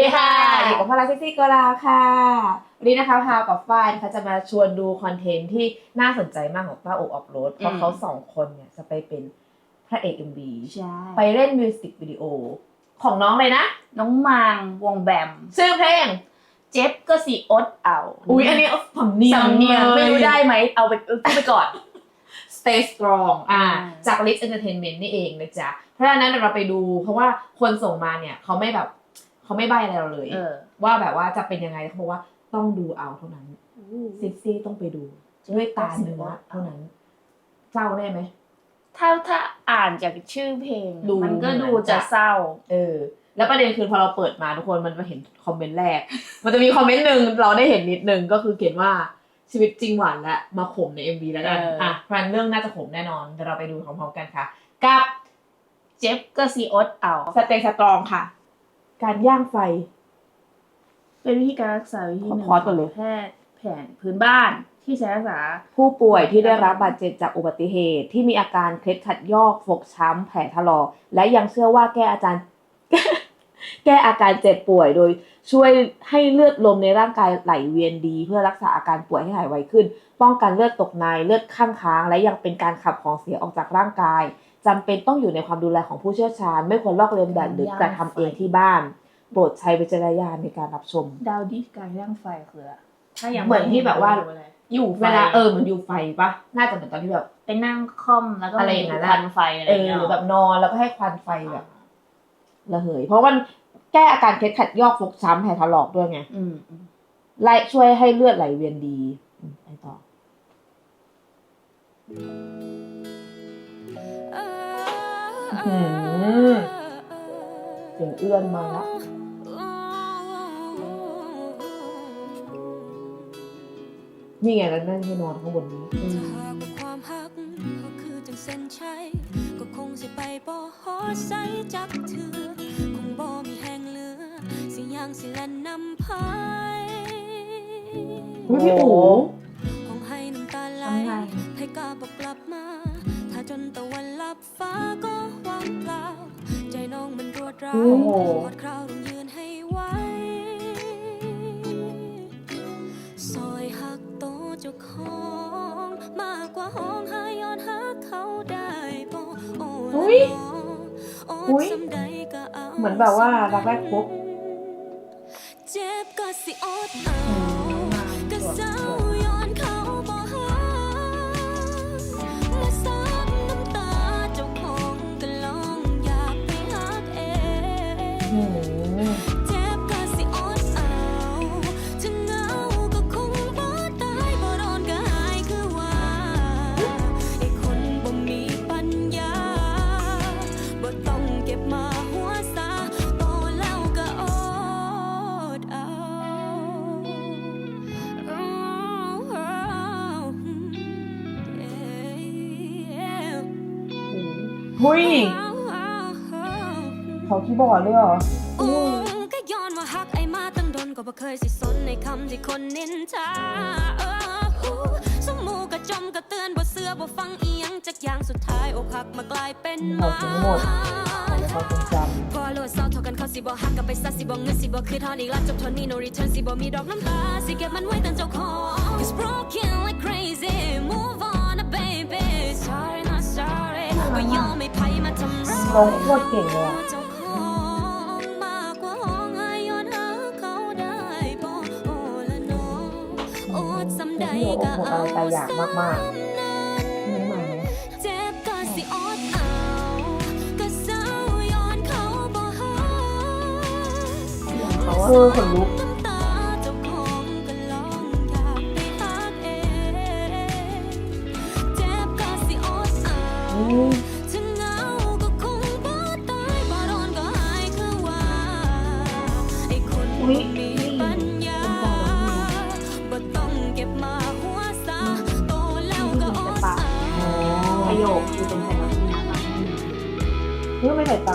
ดีค่ะอยู่กับพลาเซซี่กลาค่ะ วันนี้นะคะพาวกับฝ้ายนะคะจะมาชวนดูคอนเทนต์ที่น่าสนใจมากของป้าโอกอัพโหลดเพราะอืมเขาสองคนเนี่ยจะไปเป็นพระเอก MV ใช่ไปเล่นมิวสิกวิดีโอของน้องเลยนะ น้องมางวงแบม ชื่อเพลง เจ็บก็สีอดเอา อุ้ยอันนี้สำเนียงสำเนียงลไม่รู้ได้ไหม เอาไปพูดไปก่อน Stay strong อ่าอ่าจาก List Entertainment นี่เองนะจ๊ะ เพราะฉะนั้นเดี๋ยวเราไปดู เพราะว่าคนส่งมาเนี่ยเขาไม่แบบ เขาไม่ใบอะไรเราเลย เออว่าแบบว่าจะเป็นยังไงเขาบอกว่าต้องดูเอาเท่านั้นซิกซี่ต้องไปดู ด้วยตาเนื้อเท่านั้นเศร้าได้ไหมถ้าถ้าอ่านจากชื่อเพลง ดูมันก็เหมืดูอนจะจะเศร้า เออ แล้วประเด็นคือพอเราเปิดมาทุกคนมันมาเห็นคอมเมนต์แรก มันจะมีคอมเมนต์หนึ่งเราได้เห็นนิดนึงก็คือเขียนว่าชีวิตจริงหวานและมาขมใน MV แล้วกัน เอออ่ อะเพราะฉะนั้นเรื่องน่าจะขมแน่นอนเดี๋ยวเราไปดูพร้อมๆกันค่ะ กับเจ็บก็สีอดเอาสเตย์สตรองค่ะ การย่างไฟ เป็นวิธีการรักษาวิธีหนึ่งขอพอสก่อนเลยแพทย์แผนพื้นบ้านที่ใช้รักษา ผู้ป่วยที่ได้รับบาดเจ็บจากอุบัติเหตุ ที่มีอาการเคล็ดขัดยอกฟกช้ำแผลถลอกและยังเชื่อว่าแก้อาจารย์แก้อาการเจ็บป่วยโดย ช่วยให้เลือดลมในร่างกายไหลเวียนดี เพื่อรักษาอาการป่วยให้หายไวขึ้น ป้องกันเลือดตกในเลือดข้างค้าง และยังเป็นการขับของเสียออกจากร่างกาย จำเป็นต้องอยู่ในความดูแลของผู้เชี่ยวชาญ ไม่ควรลอกเลียนแบบหรือกระทำเองที่บ้าน โปรดใช้วิจารณญาณในการรับชม ดาวดิการย่างไฟคืออะไรถ้ายังเหมือนที่แบบว่าไม่รู้เลยอยู่เวลาเออเหมือนอยู่ไฟปะน่าจะเหมือนตอนที่แบบไปนั่งค่อมแล้วก็อะไรอย่างนั้มีนคอะวันไฟอะไรเออย่างอเงี้ยหรือแบบนอนแล้วก็ให้ควันไฟแบบระเหย เพราะมันแก้อาการเคล็ดขัดยอกฟกช้ำแผลถลอกด้วยไงอืมอืมไล่ช่วยให้เลือดไหลเวียนดีอืมไปต่อหืม เสียงเอื้อนมาล้วนี่ไงแล้วนั่นให้นอนข้างบนนี้เส้นชัยก็คงสิไปบ่ฮอใสจักเถือคงบ่มีแหงเหลือสิย่างสิแล่นนำพายพี่อู๋ ซอยหักโตเจ้าของมากกว่าห้องหายอนหักเขาได้บ่โอ้อุ๊ยโอ้อุ๊ยสำใดก็เอาเหมือนแบบว่ารักแรกพบเจ็บก็สิอดเอาก็เศร้า หุ้ยเขาคีย์บอร์ดเลยเหรอก็ย้อนว่าฮักไอ้มาตั้งดนก็บ่เคยสิสนในคำที่คนนินทาเออสมูกระจมกระเตือนบ่เสือบ่ฟังเอียงจักอย่างสุดท้ายอกหักมากลายเป็นมาพอโลดเศร้าเท่ากันเขาสิบ่ฮักกันไปซะสิบ่เงินสิบ่คืนเท่านี้ละจบท่านี้ no return สิบ่มีดอกน้ำตาสิเก็บมันไว้ตั้งเจ้าของ It's broken like crazy move ร้ายำร้องโคตรเก่งเลยอะเจ้าของมากกว่าห้องให้ย้อนหาเขาได้บ่โอ้ละน้องโอดสำใดก็เอาแต่อยากมากซ้ำนั้นไม่มาเจ็บก็สิอดเอาก็เศร้าย้อนเขาบ่หาเขาเออขนลุก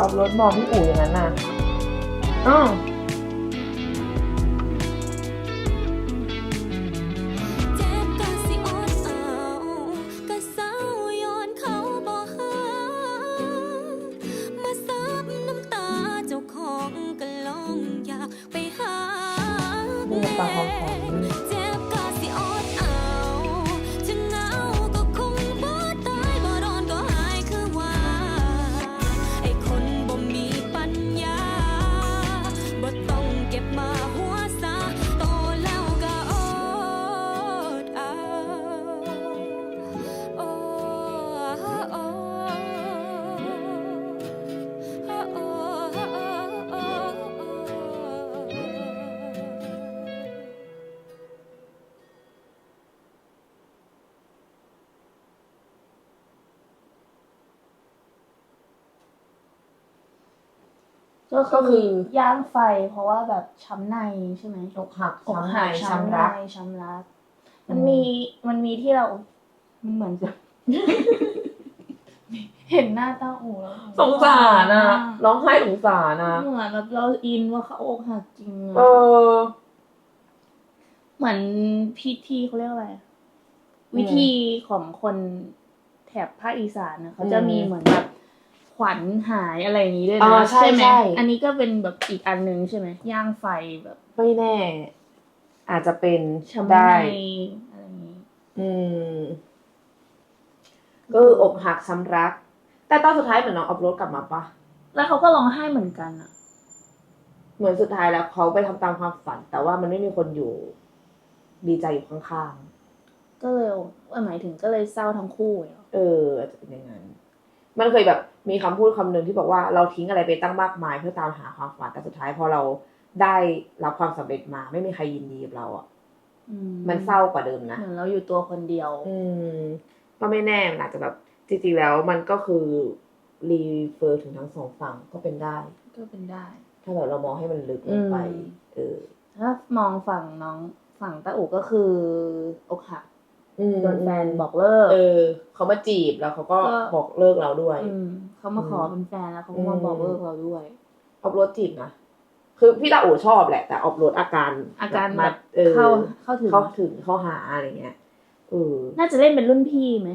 อาออฟรถมองพี่อู๋อย่างนั้นน่ะอ้าว ก็ก็คืคืออย่างไฟ เพราะว่าแบบช้ำในใช่ไหมอกหักอกช้ำในหักช้ำช้ำในรักช้ำรัก มันอืม มีมันมีที่เรา มันเหมือนจะ เห็นหน้าตาอูแล้วสงสารนะร้องไห้สงสารนะเหมือนแบบเราอินว่าเขาอกหักจริงอะเออ เหมือนพิธีเขาเรียกอะไรอะอืมวิธีของคนแถบภาคอีสานนะเขาจะอืมมีเหมือนแบบ ขวัญหายอะไรอย่างนี้ด้วยอ่านะใช่ไหมใช่ อันนี้ก็เป็นแบบอีกอันหนึ่งใช่ไหมย่างไฟแบบไม่แน่ อาจจะเป็นช้ำในได้ อะไรอย่างนี้ อืม ก็คืออกหักช้ำรัก แต่ตอนสุดท้ายเหมือนน้องอัพโหลดกลับมาปะแล้วเขาก็ร้องไห้เหมือนกันอะเหมือนสุดท้ายแล้วเขาไปทำตามความฝัน แต่ว่ามันไม่มีคนอยู่ ดีใจอยู่ข้างก็เลยเออหมายถึงก็เลยเศร้าทั้งคู่เหรอ ๆ เอออาจจะเป็นอย่างนั้น มันเคยแบบมีคำพูดคำหนึ่งที่บอกว่าเราทิ้งอะไรไปตั้งมากมายเพื่อตามหาความฝันแต่สุดท้ายพอเราได้รับความสำเร็จมา ไม่มีใครยินดีกับเราอะอืมันเศร้ากว่าเดิมนะเหมือนเราอยู่ตัวคนเดียว อืมก็ไม่แน่มันอาจจะแบบจริงๆแล้วมันก็คือรีเฟอร์ถึงทั้งสองฝั่งก็เป็นได้ ก็เป็นได้ ถ้าแบบเรามองให้มันลึกลงไปอืมเออถ้ามองฝั่งน้องฝั่งตาอูก็คืออกหัก อืมโดนแฟนบอกเลิก เออเขามาจีบแล้วเขาก็ก็ บอกเลิกเราด้วย อืมเขามาขอเป็นแฟนแล้วเขาก็มาอืมบอกเลิกเราด้วย ออฟโรดจีบนะ คือพี่ตาอูชอบแหละ แต่ออฟโรดอาการอาการมาแบบ เออเข้าเข้าถึง เข้าถึงเข้าหาอะไรเงี้ยเออ น่าจะเล่นเป็นรุ่นพี่ไหม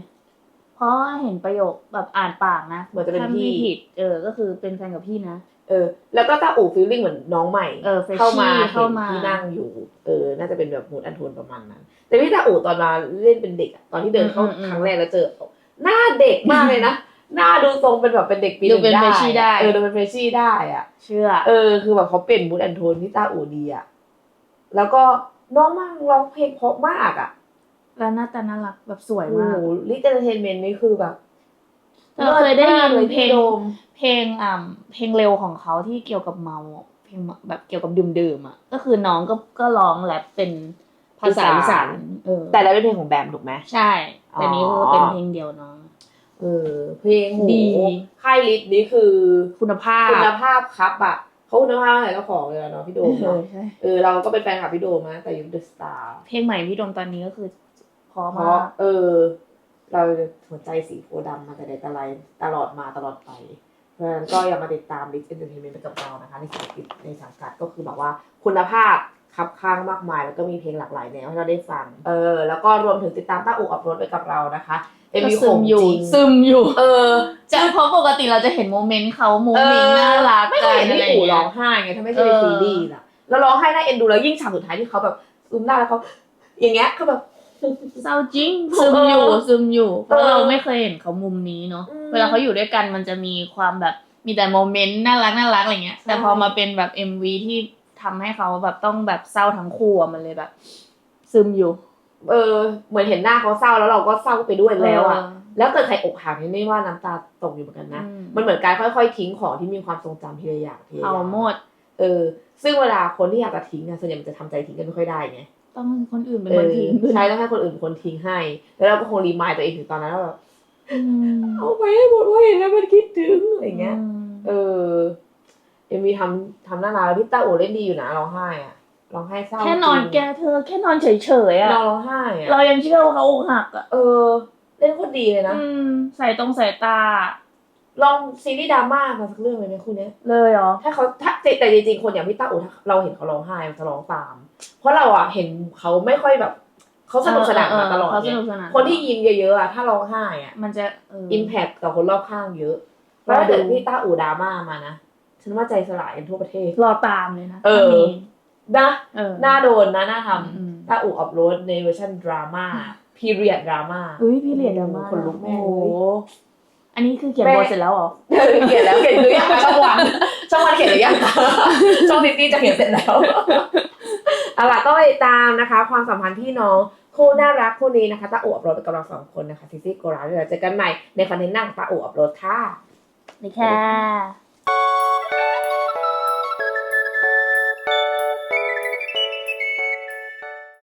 เพราะเห็นประโยคแบบอ่านปากนะเหมือนจะเป็นถ้าไม่พี่ผิด เออ ก็คือเป็นแฟนกับพี่นะ เออ แล้วก็ตาอูฟีลลิ่งเหมือนน้องใหม่ เออ freshie เข้ามาเข้ามาห็นที่นั่งอยู่ เออ น่าจะเป็นแบบมูดอันโทนประมาณนั้น แต่พี่ตาอูตอนมาเล่นเป็นเด็กอะตอนที่เดินเข้าครั้งแรกแล้วเจอ หน้าเด็กมากเลยนะ หน้าดูทรงเป็นแบบเป็นเด็กปีหดูนึ่งเป็นได้ freshie ได้ เออดูเป็นเฟรชชี่ได้อะเชื่อ เออ คือแบบเขาเปลี่ยนมูดแอนโทนพี่ตาอูดีอะแล้วก็น้องมากร้องเพลงเพราะมากอะแล้วหน้าตาน่ารักแบบสวยโอ้มากโหลิทเอนเตอร์เทนเมนต์นี่คือแบบ เราเคยได้ยินลิศมากเลยเพลงพี่โดมเพลงอ่าเพลงเร็วของเขาที่เกี่ยวกับเมาอะเพลงแบบเกี่ยวกับดื่มๆอะก็คือน้องก็ก็ร้องแรปเป็นภาษาอีอีสาสานนเออแต่แล้วเป็นเพลงของแบมถูกไหมใช่ แต่นี้คือเป็นเพลงเดียวน้องเออเพลงโหดีค่ายลิทนี่คือคุณภาพคุณภาพครับอะเขาคุณภาพอะไรเจ้าของเลยอะเนาะพี่โดมเอเนาะอใช่เออเราก็เป็นแฟนคลับพี่โดมนะแต่ยุคเดอะสตาร์เพลงใหม่พี่โดมตอนนี้ก็คือเพราะเพมาราะกเออ เราหัวใจสีโพธิ์ดำมาแต่ใดแต่ไรตลอดมาตลอดไป เพราะฉะนั้นก็อย่ามาติดตามลิทเอนเตอร์เทนเมนต์ไปกับเรานะคะ ในสังกัดในสังกัดก็คือแบบว่าคุณภาพคับข้างมากมาย แล้วก็มีเพลงหลากหลายแนวให้เราได้ฟัง เออ แล้วก็รวมถึงติดตามต้าอูอัพโหลดไปกับเรานะคะเอ็มก็วีซึขอมงอยู่จริง ซึมอยู่ เออ จะเพราะปกติเราจะเห็นโมเมนต์เขาโมเมนต์น่ารักไม่เคกัยนเห็นอะไรพี่ออู๋ย่างเงี้ร้อยงไห้ไงถ้าไม่ใช่ในเออซีรีส์น่ะแล้วร้องไห้น่าเอ็นดูแล้วยิ่งฉากสุดท้ายที่เขาแบบซูมหน้าแล้วเขาอย่างเงี้ยคือแบบ เศร้าจริงซึมอยู่ซึมอยู่ เพราะเออเราไม่เคยเห็นเขามุมนี้เนาะอืมเวลาเขาอยู่ด้วยกันมันจะมีความแบบมีแต่โมเมนต์น่ารักน่ารักอะไรเงี้ยใช่แต่พอมาเป็นแบบเอ็มวีที่ทำให้เขาแบบต้องแบบเศร้าทั้งคู่อะมันเลยแบบ ซึมอยู่ เออ เหมือนเห็นหน้าเขาเศร้าแล้วเราก็เศร้าไปด้วยแล้วอะเแล้วเกิดใครอกหักนี่ไม่ว่าน้ำตาตกอยู่เหมือนกันนะอืมมันเหมือนการค่อยๆ ทิ้งของที่มีความทรงจำทีละอย่างทีละอเอาย่างหมด เออ ซึ่งเวลาคนที่อยากจะทิ้งอะส่วนใหญ่มันจะทำใจทิ้งกันไม่ค่อยได้ไง ต้องให้คนอื่นเป็นเอคนอทิ้งด้วยใช่ต้องให้คนอื่นเป็นคนทิ้งให้ แล้วเราก็คงรีมายตัวเองถึงตอนนั้นว่าแบบอืมเอาไปให้หมดว่าเห็นแล้วมันคิดถึงอะไรเงี้ยมเออเอ็มวีทำทำหน้านาแล้วพี่ตาโอเล่นดีอยู่นะร้องไห้อะร้องไห้เศร้าแค่นอนจริงแกเธอแค่นอนเฉยๆอะนอนร้องไห้อะเรายังเชื่อว่าเขาอกหักอะเออ เล่นโคตรดีเลยนะอืมใส่ตรงใส่ตา ลองซีรีส์ดราม่ามาสักเรื่องเลยไหมคุณเนี้ยเลยเหรอ ถ้าเขาถ้าแต่จริงๆคนอย่างพี่ตาโอถ้าเราเห็นเขาร้องไห้เราจะร้องตาม เพราะเราอะเห็นเขาไม่ค่อยแบบเขาสนุกสนานมาตลอดเขาสเนี่ยนุกสนานคนที่ยิ้มเยอะๆอะถ้าร้องไห้อะมันจะเอออิมแพคกับคนรอบข้างเยอะรอดูถ้าเกิดพี่ตาอูดราม่ามานะฉันว่าใจสลายกันทั่วประเทศ รอตามเลยนะเออถ้ามีนะเออน่าโดนนะน่าทอืมำตาอูอัพโหลดในเวอร์ชันดราม่าพีเรียดดราม่าเฮ้ยพี่เหรียญดราม่าคนลุกแม่โอ้เลโหย อันนี้คือเขียนแม่บทเสร็จแล้วเหรอเออเขียนแล้วเขียนหรือยังคะช่องวันช่องวันเขียนหรือยังคะช่องดิสนีย์จะเขียนเสร็จแล้วเอาล่ะก็ไปตามนะคะ ความสัมพันธ์พี่น้องคู่น่ารักคู่นี้นะคะตาอูอัพโหลดกับเราสองคนนะคะซิซี่โกราเดี๋ยวเราเจอกันใหม่ในคอนเทนต์หน้าของตาอูอัพโหลดค่ะนี่ค่ะ